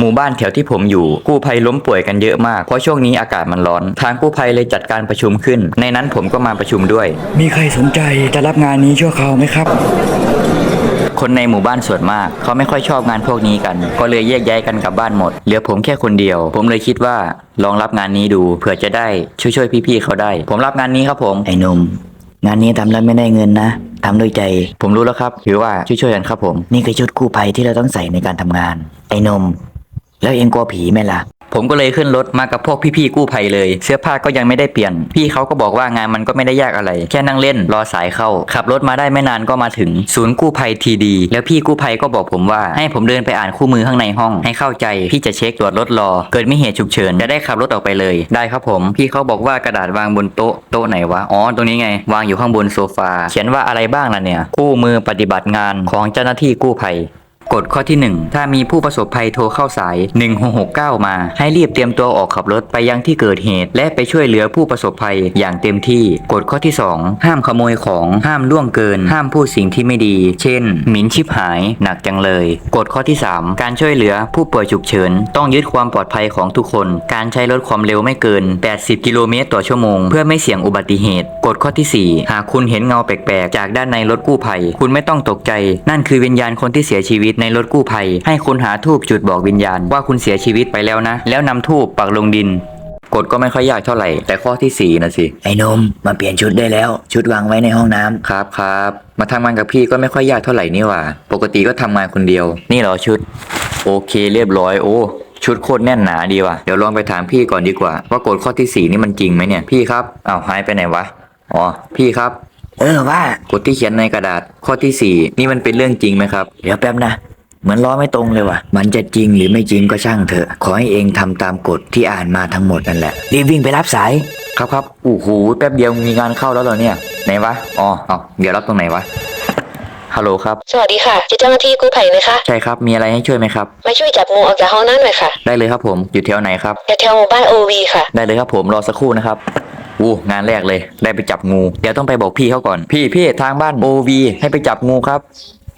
หมู่บ้านแถวที่ผมอยู่กู้ภัยล้มป่วยกันเยอะมาก เพราะช่วงนี้อากาศมันร้อน ทางกู้ภัยเลยจัดการประชุมขึ้น ในนั้นผมก็มาประชุมด้วย มีใครสนใจจะรับงานนี้ชั่วคราวไหมครับ คนในหมู่บ้านส่วนมาก เขาไม่ค่อยชอบงานพวกนี้กัน ก็เลยแยกย้ายกันกลับบ้านหมด เหลือผมแค่คนเดียว ผมเลยคิดว่าลองรับงานนี้ดูเผื่อจะได้ช่วยช่วยๆพี่ๆเขาได้ ผมรับงานนี้ครับผมไอ้หนุ่มงานนี้ทำแล้วไม่ได้เงินนะทำด้วยใจ ผมรู้แล้วครับถือว่าช่วยช่วยๆกันครับผม นี่คือชุดกู้ภัยที่เราต้องใส่ในการทำงาน ไอ้หนม แล้วเองกลัวผีไหมล่ะ ผมก็เลยขึ้นรถมากับพวกพี่ๆกู้ภัยเลย เสื้อผ้าก็ยังไม่ได้เปลี่ยน พี่เขาก็บอกว่างานมันก็ไม่ได้ยากอะไร แค่นั่งเล่นรอสายเข้า ขับรถมาได้ไม่นานก็มาถึง ศูนย์กู้ภัยทีดี แล้วพี่กู้ภัยก็บอกผมว่า ให้ผมเดินไปอ่านคู่มือข้างในห้อง ให้เข้าใจ พี่จะเช็คตรวจรถรอ เกิดไม่เหตุฉุกเฉินจะได้ขับรถออกไปเลย ได้ครับผม พี่เขาบอกว่ากระดาษวางบนโต๊ะโต๊ะไหนวะอ๋อตรงนี้ไง วางอยู่ข้างบนโซฟาเขียนว่าอะไรบ้างล่ะเนี่ย คู่มือปฏิบัติงานของเจ้าหน้าที่กู้ภัย กฎข้อที่ 1 ถ้ามีผู้ประสบภัยโทรเข้าสาย 1669 มา ให้รีบเตรียมตัวออกขับรถไปยังที่เกิดเหตุ และไปช่วยเหลือผู้ประสบภัยอย่างเต็มที่ กฎข้อที่ 2 ห้ามขโมยของ ห้ามล่วงเกิน ห้ามพูดสิ่งที่ไม่ดี เช่น หมิ่นชิบหาย หนักจังเลย กฎข้อที่ 3 การช่วยเหลือผู้ป่วยฉุกเฉิน ต้องยึดความปลอดภัยของทุกคน การใช้รถความเร็วไม่เกิน 80 กิโลเมตรต่อชั่วโมง เพื่อไม่เสี่ยงอุบัติเหตุ กฎข้อที่ 4 หากคุณเห็นเงาแปลกๆ จากด้านในรถกู้ภัย คุณไม่ต้องตกใจ นั่นคือวิญญาณคนที่เสียชีวิตในรถกู้ภัย ให้คุณหาทูบจุดบอกวิญญาณ ว่าคุณเสียชีวิตไปแล้วนะ แล้วนำทูบปักลงดินกฎก็ไม่ค่อยยากเท่าไหร่ แต่ข้อที่สี่นะสิ ไอ้หนมมาเปลี่ยนชุดได้แล้ว ชุดวางไว้ในห้องน้ำครับครับมาทำงานกับพี่ก็ไม่ค่อยยากเท่าไหร่นี่หว่า ปกติก็ทำงานคนเดียว นี่เหรอชุด โอเคเรียบร้อยโอ้ชุดโคตรแน่นหนาดีว่ะเดี๋ยวลองไปถามพี่ก่อนดีกว่า ว่ากฎข้อที่สี่นี่มันจริงไหมเนี่ยพี่ครับอ้าวหายไปไหนวะอ๋อพี่ครับ เออว่ากฎที่เขียนในกระดาษข้อที่สี่นี่มันเป็นเรื่องจริงไหมครับ เดี๋ยวแป๊บนะ เหมือนล้อไม่ตรงเลยว่ะ มันจะจริงหรือไม่จริงก็ช่างเถอะ ขอให้เองทำตามกฎที่อ่านมาทั้งหมดนั่นแหละ รีบวิ่งไปรับสาย ครับครับโอ้โหแป๊บเดียวมีงานเข้าแล้วเหรอเนี่ย ไหนวะอ๋อเอาเดี๋ยวรับตรงไหนวะฮัลโหลครับ สวัสดีค่ะเจ้าหน้าที่กู้ภัยนะคะ ใช่ครับมีอะไรให้ช่วยไหมครับ มาช่วยจับงูออกจากห้องน้ำหน่อยค่ะได้เลยครับผมอยู่แถวไหนครับ แถวๆหมู่บ้านโอวีค่ะ ได้เลยครับผมรอสักครู่นะครับ อู้งานแรกเลย ได้ไปจับงู เดี๋ยวต้องไปบอกพี่เขาก่อน พี่พี่ทางบ้าน OV ให้ไปจับงูครับ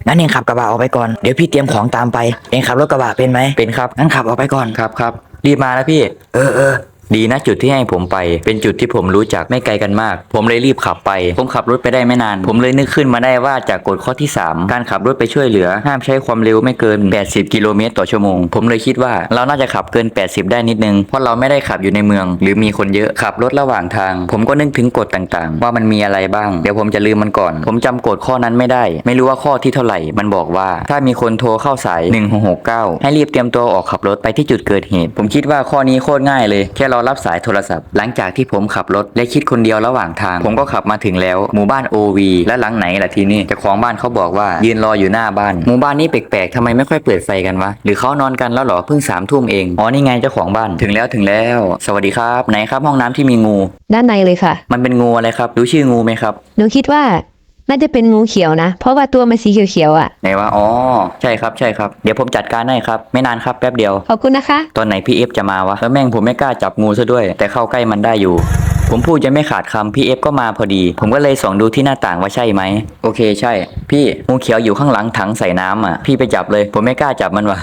งั้นเองขับกระบะออกไปก่อน เดี๋ยวพี่เตรียมของตามไป เองขับรถกระบะเป็นไหมเป็นครับ งั้นขับออกไปก่อนครับครับรีบมานะพี่ เออเออ ดีนะจุดที่ให้ผมไป เป็นจุดที่ผมรู้จักไม่ไกลกันมาก ผมเลยรีบขับไป ผมขับรถไปได้ไม่นาน ผมเลยนึกขึ้นมาได้ว่าจากกฎข้อที่ 3 การขับรถไปช่วยเหลือ ห้ามใช้ความเร็วไม่เกิน 80 กิโลเมตรต่อชั่วโมง ผมเลยคิดว่าเราน่าจะขับเกิน 80 ได้นิดนึง เพราะเราไม่ได้ขับอยู่ในเมือง หรือมีคนเยอะ ขับรถระหว่างทาง ผมก็นึกถึงกฎต่างๆ ว่ามันมีอะไรบ้าง เดี๋ยวผมจะลืมมันก่อน ผมจำกฎข้อนั้นไม่ได้ ไม่รู้ว่าข้อที่เท่าไหร่ มันบอกว่า ถ้ามีคนโทรเข้าสาย1669ให้รีบเตรียมตัวออกขับรถไปที่จุดเกิดเหตุ ผมคิดว่าข้อนี้โคตรง่ายเลยแค่เรารับสายโทรศัพท์ หลังจากที่ผมขับรถและคิดคนเดียวระหว่างทาง ผมก็ขับมาถึงแล้ว หมู่บ้าน OV และหลังไหนล่ะทีนี้เจ้าของบ้านเขาบอกว่ายืนรออยู่หน้าบ้าน หมู่บ้านนี้แปลกๆทำไมไม่ค่อยเปิดไฟกันวะ หรือเขานอนกันแล้วเหรอเพิ่งสามทุ่มเองอ๋อนี่ไงเจ้าของบ้านถึงแล้วถึงแล้ว สวัสดีครับไหนครับห้องน้ำที่มีงู ด้านในเลยค่ะ มันเป็นงูอะไรครับรู้ชื่องูไหมครับหนูคิดว่า น่าจะเป็นงูเขียวนะ เพราะว่าตัวมันสีเขียวๆอะ ไหนวะอ๋อ ใช่ครับใช่ครับ เดี๋ยวผมจัดการให้ครับ ไม่นานครับแป๊บเดียว ขอบคุณนะคะ ตอนไหนพี่เอฟจะมาวะ แล้วแม่งผมไม่กล้าจับงูซะด้วย แต่เข้าใกล้มันได้อยู่ ผมพูดจะไม่ขาดคำพี่เอฟก็มาพอดี ผมก็เลยส่องดูที่หน้าต่างว่าใช่ไหม โอเคใช่ พี่งูเขียวอยู่ข้างหลังถังใส่น้ำอะ พี่ไปจับเลย ผมไม่กล้าจับมันวะ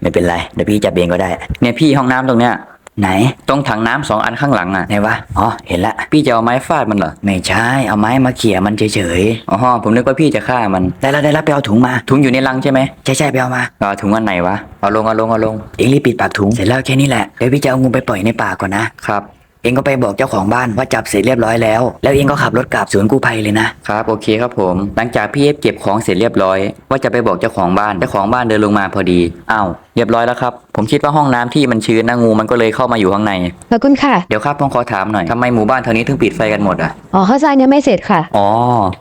ไม่เป็นไร เดี๋ยวพี่จับเองก็ได้ เนี่ยพี่ห้องน้ำตรงเนี้ย ไหน ตรงถังน้ำสองอันข้างหลังอะไหนวะอ๋อเห็นละพี่จะเอาไม้ฟาดมันเหรอไม่ใช่เอาไม้มาเขี่ยมันเฉยอ๋อผมนึกว่าพี่จะฆ่ามันๆได้แล้วได้แล้วไปเอาถุงมา ถุงอยู่ในลังใช่ไหมใช่ใช่ๆไปเอามาเอาถุงอันไหนวะเอาลงเอาลงเอาลงเองรีบปิดปากถุงเสร็จแล้วแค่นี้แหละเดี๋ยวพี่จะเอางูไปปล่อยในป่าก่อนนะครับเองก็ไปบอกเจ้าของบ้านว่าจับเสร็จเรียบร้อยแล้ว แล้วเองก็ขับรถกลับศูนย์กู้ภัยเลยนะครับโอเคครับผม หลังจากพี่เอฟเก็บของเสร็จเรียบร้อย ว่าจะไปบอกเจ้าของบ้านเจ้าของบ้านเดินลงมาพอดีอ้าว เรียบร้อยแล้วครับ ผมคิดว่าห้องน้ำที่มันชื้นนะงูมันก็เลยเข้ามาอยู่ข้างใน ขอบคุณค่ะ เดี๋ยวครับผมขอถามหน่อยทำไมหมู่บ้านแถวนี้ถึงปิดไฟกันหมดอะ อ๋อข้าวสารยังไม่เสร็จค่ะ อ๋อ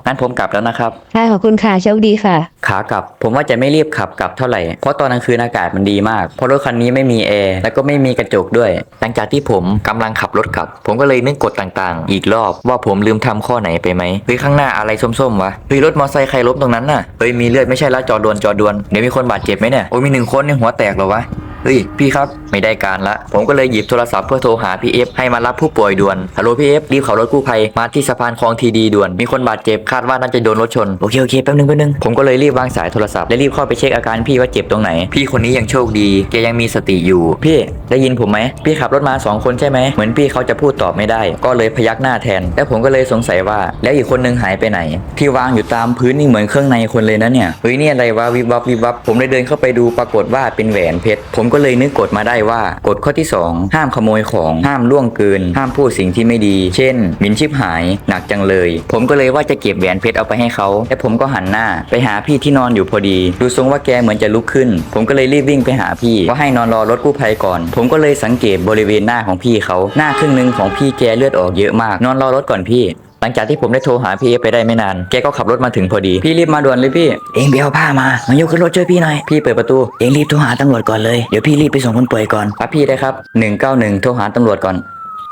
งั้นผมกลับแล้วนะครับค่ะขอบคุณค่ะโชคดีค่ะ ขากลับ ผมว่าจะไม่รีบขับกลับเท่าไหร่ เพราะตอนกลางคืนอากาศมันดีมาก เพราะรถคันนี้ไม่มีแอร์ แล้วก็ไม่มีกระจกด้วย หลังจากที่ผมกำลังขับรถกลับ ผมก็เลยนึกกฎต่างๆ อีกรอบว่าผมลืมทำข้อไหนไปไหมเฮ้ยข้างหน้าอะไรส้มๆวะเฮ้ยรถมอเตอร์ไซค์ใครล้มตรงนั้นน่ะ เฮ้ยมีเลือดไม่ใช่แล้วจอดวนจอดวน เดี๋ยวมีคนบาดเจ็บไหมเนี่ย โอ้ยมีหนึ่งคนในยหัวแตกเหรอวะ เฮ้ยพี่ครับไม่ได้การละ ผมก็เลยหยิบโทรศัพท์เพื่อโทรหาพี่เอฟให้มารับผู้ป่วยด่วนฮัลโหลพี่เอฟรีบขับรถกู้ภัยมาที่สะพานคลองทีดีด่วนมีคนบาดเจ็บคาดว่าน่าจะโดนรถชนโอเคโอเคแป๊บนึงแป๊บนึงผมก็เลยรีบวางสายโทรศัพท์และรีบเข้าไปเช็คอาการพี่ว่าเจ็บตรงไหน พี่คนนี้ยังโชคดีแกยังมีสติอยู่ พี่ได้ยินผมไหมพี่ขับรถมาสองคนใช่ไหมเหมือนพี่เขาจะพูดตอบไม่ได้ ก็เลยพยักหน้าแทน แล้วผมก็เลยสงสัยว่า แล้วอีกคนนึงหายไปไหน ที่วางอยู่ตามพื้นนี่เหมือนเครื่องในคนเลยนะเนี่ยเฮ้ยนี่อะไรวะวิบวับวิบวับผมเลยเดินเข้าไปดูปรากฏว่าเป็นแหวนเพชรผมก็เลยนึกกฎมาได้ว่ากฎข้อที่สองห้ามขโมยของห้ามล่วงเกิน ห้ามพูดสิ่งที่ไม่ดี เช่นหมินชิบหายหนักจังเลย ผมก็เลยว่าจะเก็บแหวนเพชรเอาไปให้เขาและผมก็หันหน้า ไปหาพี่ที่นอนอยู่พอดี ดูทรงว่าแกเหมือนจะลุกขึ้น ผมก็เลยรีบวิ่งไปหาพี่ว่าให้นอนรอรถกู้ภัยก่อน ผมก็เลยสังเกตบริเวณหน้าของพี่เขาหน้าครึ่งหนึ่งของพี่แกเลือดออกเยอะมาก นอนรอรถก่อนพี่ หลังจากที่ผมได้โทรหาพี่ไปได้ไม่นาน แกก็ขับรถมาถึงพอดี พี่รีบมาด่วนเลยพี่ เองไปเอาผ้ามามายกขึ้นรถช่วยพี่หน่อย พี่เปิดประตู เองรีบโทรหาตำรวจก่อนเลย เดี๋ยวพี่รีบไปส่งคนป่วยก่อนครับพี่ได้ครับ 191 โทรหาตำรวจก่อน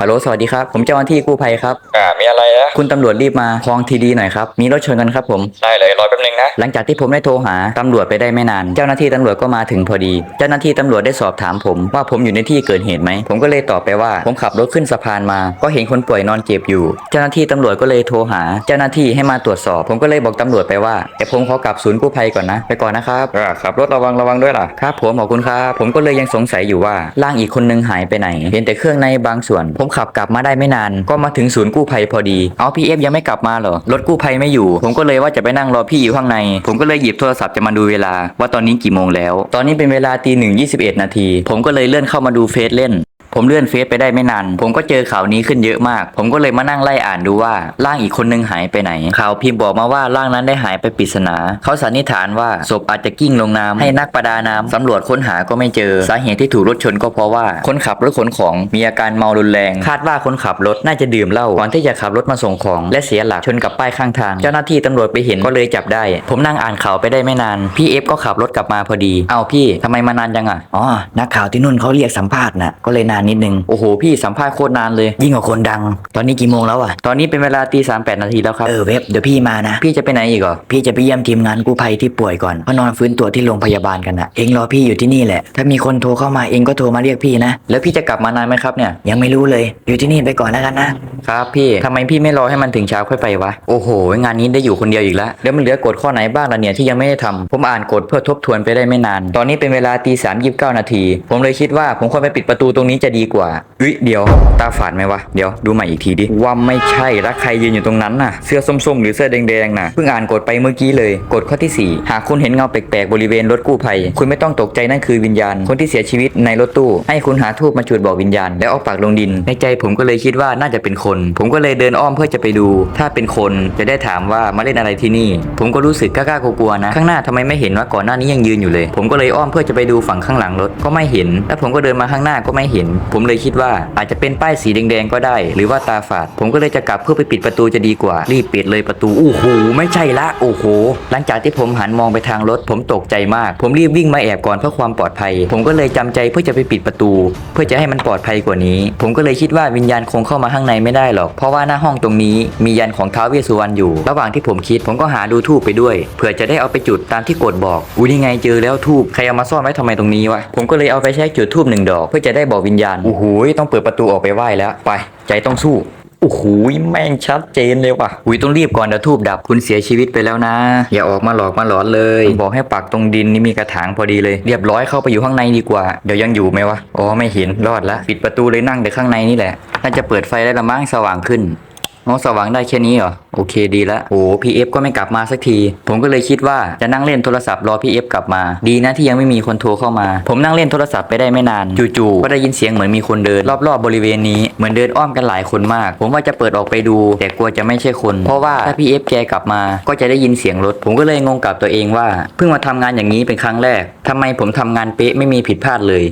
ฮัลโหลสวัสดีครับ ผมเจ้าหน้าที่กู้ภัยครับ อ่า มีอะไรนะ คุณตำรวจรีบมาคลองทีดีหน่อยครับ มีรถชนกันครับผม ได้เลยรอแป๊บนึงนะ หลังจากที่ผมได้โทรหาตำรวจไปได้ไม่นาน เจ้าหน้าที่ตำรวจก็มาถึงพอดี เจ้าหน้าที่ตำรวจได้สอบถามผมว่าผมอยู่ในที่เกิดเหตุไหม ผมก็เลยตอบไปว่า ผมขับรถขึ้นสะพานมา ก็เห็นคนป่วยนอนเจ็บอยู่ เจ้าหน้าที่ตำรวจก็เลยโทรหา เจ้าหน้าที่ให้มาตรวจสอบ ผมก็เลยบอกตำรวจไปว่าเดี๋ยวผมขอกลับศูนย์กู้ภัยก่อนนะ ไปก่อนนะครับขับรถระวังระวังด้วยล่ะ ครับผมขอบคุณครับ ผมก็เลยยังสงสัยอยู่ว่าร่างอีกคนนึงหายไปไหน เห็นแต่เครื่องในบางส่วนผมมขับกลับมาได้ไม่นาน ก็มาถึงศูนย์กู้ภัยพอดี เอาพี่เอฟยังไม่กลับมาเหรอ รถกู้ภัยไม่อยู่ ผมก็เลยว่าจะไปนั่งรอพี่อยู่ข้างใน ผมก็เลยหยิบโทรศัพท์จะมาดูเวลา ว่าตอนนี้กี่โมงแล้ว ตอนนี้เป็นเวลาตีหนึ่งยี่สิบเอ็ดนาที ผมก็เลยเลื่อนเข้ามาดูเฟซเล่น ผมเลื่อนเฟซไปได้ไม่นาน ผมก็เจอข่าวนี้ขึ้นเยอะมาก ผมก็เลยมานั่งไล่อ่านดูว่าร่างอีกคนนึงหายไปไหน ข่าวพิมพ์บอกมาว่าร่างนั้นได้หายไปปริศนา เขาสันนิษฐานว่าศพอาจจะกิ้งลงน้ำให้นักประดาน้ำสำรวจค้นหาก็ไม่เจอ สาเหตุที่ถูกรถชนก็เพราะว่าคนขับรถขนของมีอาการเมารุนแรง คาดว่าคนขับรถน่าจะดื่มเหล้าก่อนที่จะขับรถมาส่งของ และเสียหลักชนกับป้ายข้างทาง เจ้าหน้าที่ตำรวจไปเห็นก็เลยจับได้ ผมนั่งอ่านข่าวไปได้ไม่นาน พี่เอฟก็ขับรถกลับมาพอดี เอาพี่ทำไมมานานจังอะ อ๋อ นักข่าวที่นู่นเขาเรียกสัมภาษณ์น่ะก็เลยนานนิดนึง โอ้โห พี่สัมภาษณ์โคตรนานเลย ยิ่งกว่าคนดัง ตอนนี้กี่โมงแล้วอะ ตอนนี้เป็นเวลาตีสามแปดนาทีแล้วครับ เออเว็บเดี๋ยวพี่มานะ พี่จะไปไหนอีกเหรอ พี่จะไปเยี่ยมทีมงานกู้ภัยที่ป่วยก่อนเพราะนอนฟื้นตัวที่โรงพยาบาลกันนะเองรอพี่อยู่ที่นี่แหละ ถ้ามีคนโทรเข้ามาเองก็โทรมาเรียกพี่นะ แล้วพี่จะกลับมานานไหมครับเนี่ย ยังไม่รู้เลย อยู่ที่นี่ไปก่อนแล้วกันนะ ครับพี่ทำไมพี่ไม่รอให้มันถึงเช้าค่อยไปวะ โอ้โห งานนี้ได้อยู่คนเดียวอีกแล้ว แล้วมันเหลือกฎข้อไหนบ้างล่ะเนี่ยที่ยังไม่ได้ทำผมอ่านกฎเพื่อทบทวนไปได้ไม่นาน ตอนนี้เป็นเวลาตีสามยีิบเก้านาที ผมเลยคิดว่าผมควรไปปิดประตูตรงนี้จะดีกว่าอุ้ยเดี๋ยว ตาฝาดไหมวะ เดี๋ยวดูใหม่อีกทีดิ ว่าไม่ใช่แล้วใครยืนอยู่ตรงนั้นน่ะ เสื้อส้มๆ หรือเสื้อแดงๆน่ะ เพิ่งอ่านกฎไปเมื่อกี้เลยกฎข้อที่สี่หากคุณเห็นเงาแปลกๆ บริเวณรถกู้ภัย คุณไม่ต้องตกใจนั่นคือวิญญาณ คนที่เสียชีวิตในรถตู้ ให้คุณหาทูบมาจุดบอกวิญญาณ แล้วเอาปากลงดิน ในใจผมก็เลยคิดว่าน่าจะเป็นคน ผมก็เลยเดินอ้อมเพื่อจะไปดู ถ้าเป็นคนจะได้ถามว่ามาเล่นอะไรที่นี่ ผมก็รู้สึกกล้าๆกลัวๆนะ ข้างหน้าทำไมไม่เห็นว่าก่อนหน้านี้ยังยืนอยู่เลย ผมก็เลยอ้อมเพื่อจะไปดูฝั่งข้างหลังรถก็ไม่เห็น แล้วผมก็เดินมาข้างหน้าก็ไม่เห็นผมเลยคิดว่าอาจจะเป็นป้ายสีแดงๆก็ได้ หรือว่าตาฝาด ผมก็เลยจะกลับเพื่อไปปิดประตูจะดีกว่า รีบปิดเลยประตูโอ้โหไม่ใช่ละโอ้โหหลังจากที่ผมหันมองไปทางรถ ผมตกใจมาก ผมรีบวิ่งมาแอบก่อนเพื่อความปลอดภัย ผมก็เลยจำใจเพื่อจะไปปิดประตู เพื่อจะให้มันปลอดภัยกว่านี้ ผมก็เลยคิดว่าวิญญาณคงเข้ามาข้างในไม่ได้หรอก เพราะว่าหน้าห้องตรงนี้มียันของท้าวเวสสุวรรณอยู่ ระหว่างที่ผมคิดผมก็หาดูทูบไปด้วยเผื่อจะได้เอาไปจุดตามที่กฎบอกอุ้ยนี่ไงเจอแล้วทูบใครเอามาซ่อนไว้ทำไมตรงนี้วะผมก็เลยเอาไปแช่จุดทูบหนึ่งดอก เพื่อจะได้บอกวิญญาณโอ้โหต้องเปิดประตูออกไปไหว้แล้ว ไป ใจต้องสู้โอ้โหแม่งชัดเจนเลยว่ะอุ้ยต้องรีบก่อนเดี๋ยวทูบดับคุณเสียชีวิตไปแล้วนะ อย่าออกมาหลอกมาหลอนเลย บอกให้ปักตรงดินนี่มีกระถางพอดีเลย เรียบร้อยเข้าไปอยู่ข้างในดีกว่า เดี๋ยวยังอยู่ไหมวะอ๋อไม่เห็นรอดละปิดประตูเลยนั่งแต่ข้างในนี่แหละน่าจะเปิดไฟได้ละมั้งสว่างขึ้น อ๋อสว่างได้แค่นี้เหรอ โอเคดีละโอ้พีเอฟก็ไม่กลับมาสักที ผมก็เลยคิดว่าจะนั่งเล่นโทรศัพท์รอพีเอฟกลับมา ดีนะที่ยังไม่มีคนโทรเข้ามา ผมนั่งเล่นโทรศัพท์ไปได้ไม่นาน จู่ๆ ก็ได้ยินเสียงเหมือนมีคนเดิน รอบๆบริเวณนี้ เหมือนเดินอ้อมกันหลายคนมาก ผมว่าจะเปิดออกไปดู แต่กลัวจะไม่ใช่คน เพราะว่าถ้าพีเอฟแกกลับมา ก็จะได้ยินเสียงรถ ผมก็เลยงงกับตัวเองว่า เพิ่งมาทำงานอย่างนี้เป็นครั้งแรกทำไมผมทำงานเป๊ะไม่มีผิดพลาดเลย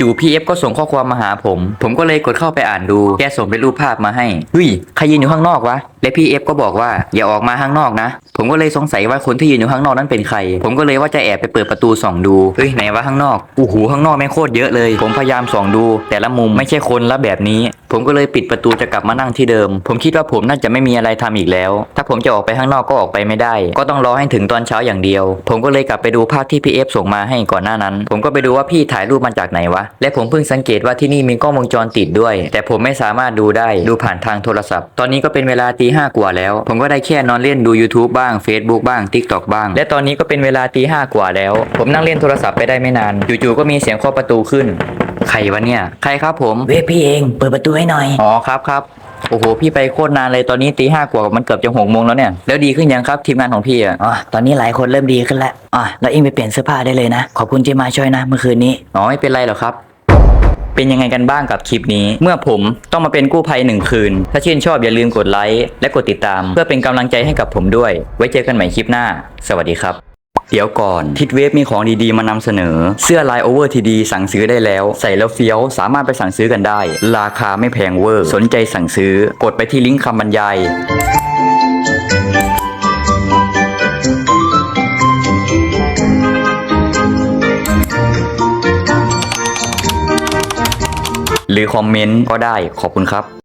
จู่ๆพี่เอฟก็ส่งข้อความมาหาผม ผมก็เลยกดเข้าไปอ่านดู แกส่งเป็นรูปภาพมาให้เฮ้ยใครยืนอยู่ข้างนอกวะ และพี่เอฟก็บอกว่าอย่าออกมาข้างนอกนะ ผมก็เลยสงสัยว่าคนที่ยืนอยู่ข้างนอกนั้นเป็นใคร ผมก็เลยว่าจะแอบไปเปิดประตูส่องดูเฮ้ยไหนวะข้างนอกโอ้โหข้างนอกแม่งโคตรเยอะเลย ผมพยายามส่องดู แต่ละมุมไม่ใช่คนละแบบนี้ ผมก็เลยปิดประตูจะกลับมานั่งที่เดิม ผมคิดว่าผมน่าจะไม่มีอะไรทำอีกแล้ว ถ้าผมจะออกไปข้างนอกก็ออกไปไม่ได้ ก็ต้องรอให้ถึงตอนเช้าอย่างเดียว ผมก็เลยกลับไปดูภาพที่พี่เอฟส่งมาให้ก่อนหน้านั้น ผมก็ไปดูว่าพี่ถ่ายรูปมาจากไหนวะ และผมเพิ่งสังเกตว่าที่นี่มีกล้องวงจรปิดด้วย แต่ผมไม่สามารถดูได้ ดูผ่านทางโทรศัพท์ ตอนนี้ก็เป็นเวลาตีห้ากว่าแล้ว ผมก็ได้แค่นอนเล่นดู YouTube บ้าง Facebook บ้าง TikTok บ้าง และตอนนี้ก็เป็นเวลาตีห้ากว่าแล้ว ผมนั่งเล่นโทรศัพท์ไปได้ไม่นานจู่ๆก็มีเสียงเคาะประตูขึ้น ใครวะเนี่ย ใครครับผม เว้ยพี่เอง เปิดประตูให้หน่อย อ๋อครับครับโอ้โห พี่ไปโคตรนานเลยตอนนี้ตีห้ากว่ามันเกือบจะหกโมงแล้วเนี่ย แล้วดีขึ้นยังครับทีมงานของพี่อะอ๋อตอนนี้หลายคนเริ่มดีขึ้นแล้วอ๋อแล้วเองไปเปลี่ยนเสื้อผ้าได้เลยนะ ขอบคุณที่มาช่วยนะเมื่อคืนนี้ อ๋อไม่เป็นไรหรอกครับ เป็นยังไงกันบ้างกับคลิปนี้ เมื่อผมต้องมาเป็นกู้ภัยหนึ่งคืน ถ้าชื่นชอบอย่าลืมกดไลค์และกดติดตาม เพื่อเป็นกำลังใจให้กับผมด้วย ไว้เจอกันใหม่คลิปหน้า สวัสดีครับเดี๋ยวก่อน ทิดเวฟมีของดีๆ มานำเสนอ เสื้อลายโอเวอร์ทีดีสั่งซื้อได้แล้ว ใส่แล้วเฟี้ยว สามารถไปสั่งซื้อกันได้ ราคาไม่แพงเวอร์ สนใจสั่งซื้อ กดไปที่ลิงก์คำบรรยาย หรือคอมเมนต์ก็ได้ขอบคุณครับ